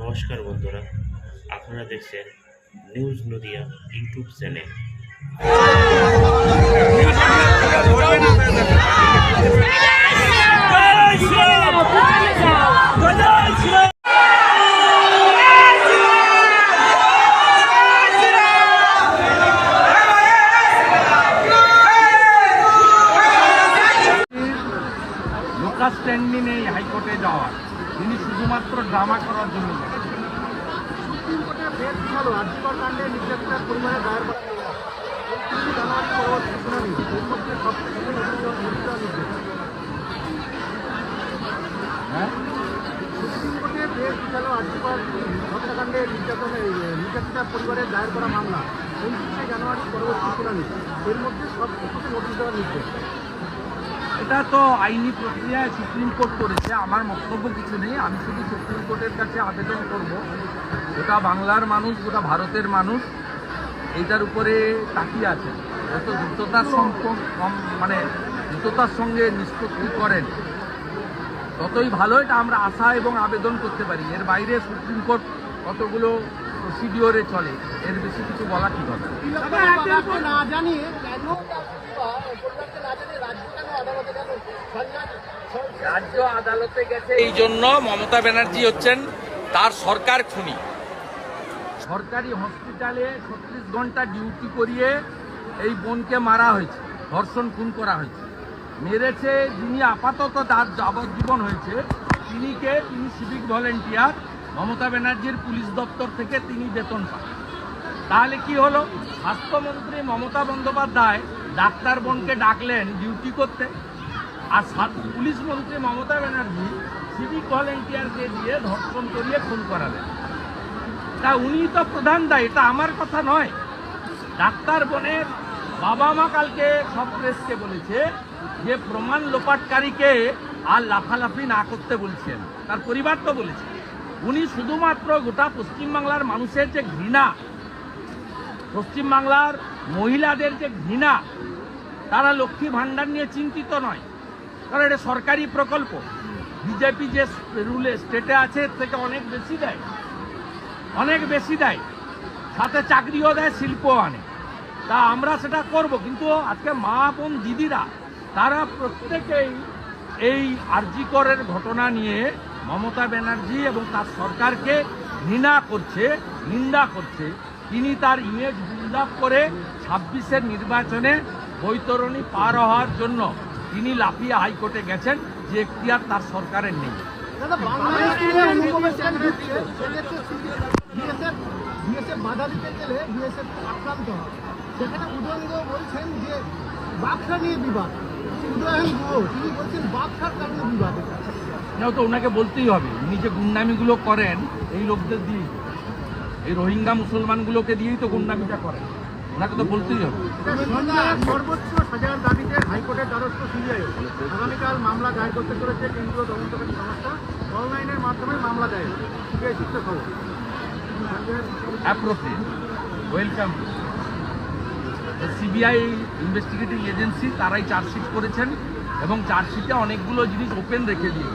নমস্কার বন্ধুরা আপনারা দেখছেন news Nadia YouTube channel. Local standing এই হাইকোর্টে যাওয়ার। তিনি শুধুমাত্র ড্রামা করার জন্য গেছেন। সুপ্রিম কোর্টে বেশ ভালো। আর্যিকর কাণ্ডে নির্যাতনের পরিমাণে দায়ের করা জানুয়ারি পরবর্তী শুনানি। এর মধ্যে সবথেকে হ্যাঁ? সুপ্রিম কোর্টে বেশ বিশাল আর্যিকর হত্যাকাণ্ডে নির্যাতনে নির্যাতিতার পরিবারে দায়ের করা মামলা। উনত্রিশে জানুয়ারি পরবর্তী শুনানি। এর মধ্যে সবথেকে নোটিশ দেওয়ার নির্দেশ। এটা তো আইনি প্রক্রিয়ায় সুপ্রিম কোর্ট করেছে, আমার বক্তব্য কিছু নেই, আমি শুধু সুপ্রিম কোর্টের কাছে আবেদন করব। গোটা বাংলার মানুষ, গোটা ভারতের মানুষ এইটার উপরে তাকিয়ে আছে। যত দ্রুততার কম মানে দ্রুততার সঙ্গে নিষ্পত্তি করেন, ততই ভালো এটা আমরা আশা এবং আবেদন করতে পারি। এর বাইরে সুপ্রিম কোর্ট কতগুলো প্রসিডিওরে চলে, এর বেশি কিছু বলা ঠিক হবে। না। জানিয়ে কেন পরিবারকে না জানিয়ে রাজ্য কেন আদালতে কেন রাজ্য আদালতে গেছে। এই জন্য মমতা ব্যানার্জি হচ্ছেন তার সরকার খুনি। সরকারি হসপিটালে ছত্রিশ ঘণ্টা ডিউটি করিয়ে এই বোনকে মারা হয়েছে ধর্ষণ খুন করা হয়েছে। মেরেছে যিনি আপাতত তার যাবজ্জীবন হয়েছে তিনিকে তিনি সিভিক ভলেন্টিয়ার মমতা ব্যানার্জির পুলিশ দপ্তর থেকে তিনি বেতন পান। তাহলে কি হলো? স্বাস্থ্যমন্ত্রী মমতা বন্দ্যোপাধ্যায় ডাক্তার বোনকে ডাকলেন ডিউটি করতে। আর পুলিশ মন্ত্রী মমতা ব্যানার্জি সিভিক ভলেন্টিয়ারকে দিয়ে ধর্ষণ করিয়ে খুন করালেন। তা উনি তো প্রধান দায়ী এটা আমার কথা নয়। ডাক্তার বোনের বাবা মা কালকে সব প্রেসকে বলেছে যে প্রমাণ লোপাটকারীকে আর লাফালাফি না করতে বলছেন। তার পরিবার তো বলেছে। উনি শুধুমাত্র গোটা পশ্চিমবাংলার মানুষের যে ঘৃণা, পশ্চিমবাংলার মহিলাদের যে ঘৃণা, তারা লক্ষ্মী ভাণ্ডার নিয়ে চিন্তিত নয়। কারণ এটা সরকারি প্রকল্প। বিজেপি যে রুলে স্টেটে আছে থেকে অনেক বেশি দেয়। অনেক বেশি দেয়। সাথে চাকরিও দেয়, শিল্পও আনে। তা আমরা সেটা করব। কিন্তু আজকে মা বোন দিদিরা, তারা প্রত্যেকেই এই আরজিকরের ঘটনা নিয়ে মমতা ব্যানার্জি এবং তার সরকারকে ঘৃণা করছে, নিন্দা করছে। তিনি তার ইমেজ বিল্ড করে ছাব্বিশের নির্বাচনে বৈতরণী পার হওয়ার জন্য তিনি লাফিয়ে হাইকোর্টে গেছেন যে এখতিয়ার তার সরকারের নেই। বাধা দিতে গেলে বিএসএফ আক্রান্ত হয়। সেখানে উদয়ন বলছেন যে বাক্সা নিয়ে বিবাদ। উদয়ন গুহ তিনি বলছেন বাক্সার কারণে বিবাদ এটা। তো ওনাকে বলতেই হবে। উনি যে গুন্ডামিগুলো করেন এই লোকদের দিয়েই এই রোহিঙ্গা মুসলমানগুলোকে দিয়েই তো গুন্ডামিটা করেন। ওনাকে তো বলতেই হবে। সর্বোচ্চ সাজার দাবিতে হাইকোর্টের দ্বারস্থ আগামীকাল মামলা দায়ের করতে চলেছে কেন্দ্রীয় তদন্তকারী সংস্থা। অনলাইনের মাধ্যমে মামলা দায়ের। সিবিআই সূত্রে খবর। ওয়েলকাম সিবিআই ইনভেস্টিগেটিং এজেন্সি তারাই চার্জশিট করেছেন এবং চার্জশিটে অনেকগুলো জিনিস ওপেন রেখে দিয়ে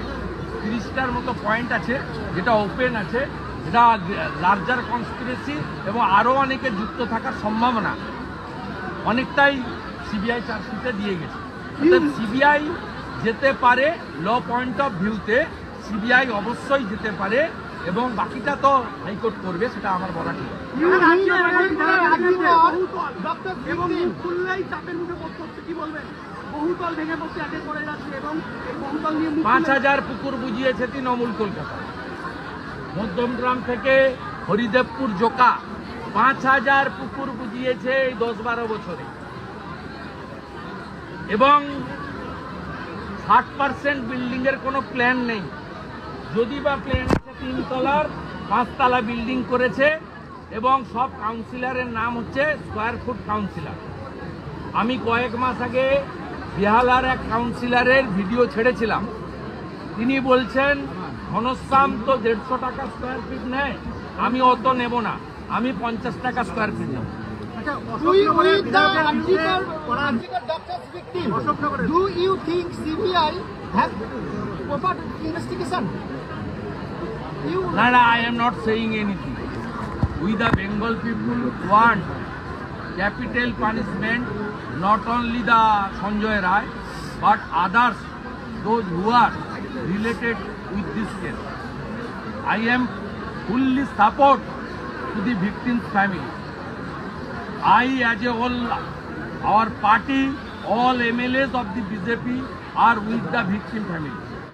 তিরিশটার মতো পয়েন্ট আছে, যেটা ওপেন আছে, যেটা লার্জার কনস্পিরেসি এবং আরও অনেকে যুক্ত থাকার সম্ভাবনা। অনেকটাই সিবিআই চার্জশিটে দিয়ে গেছে। সিবিআই যেতে পারে ল পয়েন্ট অফ ভিউতে সিবিআই অবশ্যই যেতে পারে এবং বাকিটা তো হাইকোর্ট করবে সেটা আমার বলা ঠিক। পাঁচ হাজার পুকুর বুঝিয়েছে তৃণমূল কলকাতা। মধ্যমগ্রাম থেকে হরিদেবপুর জোকা পাঁচ হাজার পুকুর বুঝিয়েছে এই দশ বারো বছরে। এবং ষাট পার্সেন্ট বিল্ডিংয়ের কোনো প্ল্যান নেই। যদি বা প্ল্যান আছে তিনতলার, পাঁচতলা বিল্ডিং করেছে এবং সব কাউন্সিলরের নাম হচ্ছে স্কোয়ার ফুট কাউন্সিলর আমি কয়েক মাস আগে বেহালার এক কাউন্সিলরের ভিডিও ছেড়েছিলাম। তিনি বলছেন ঘনশ্যাম তো দেড়শো টাকা স্কোয়ার ফিট নেয়, আমি অত নেব না। আমি পঞ্চাশ টাকা স্কোয়ার ফিট নেব। Do you think CBI have proper investigation? You No, no, I am not saying anything. We the Bengal people want capital punishment, not only the Sanjay Rai, but others, those who are related with this case. I am fully support to the victim's family. I as a whole, our party, all MLAs of the BJP are with the victim family.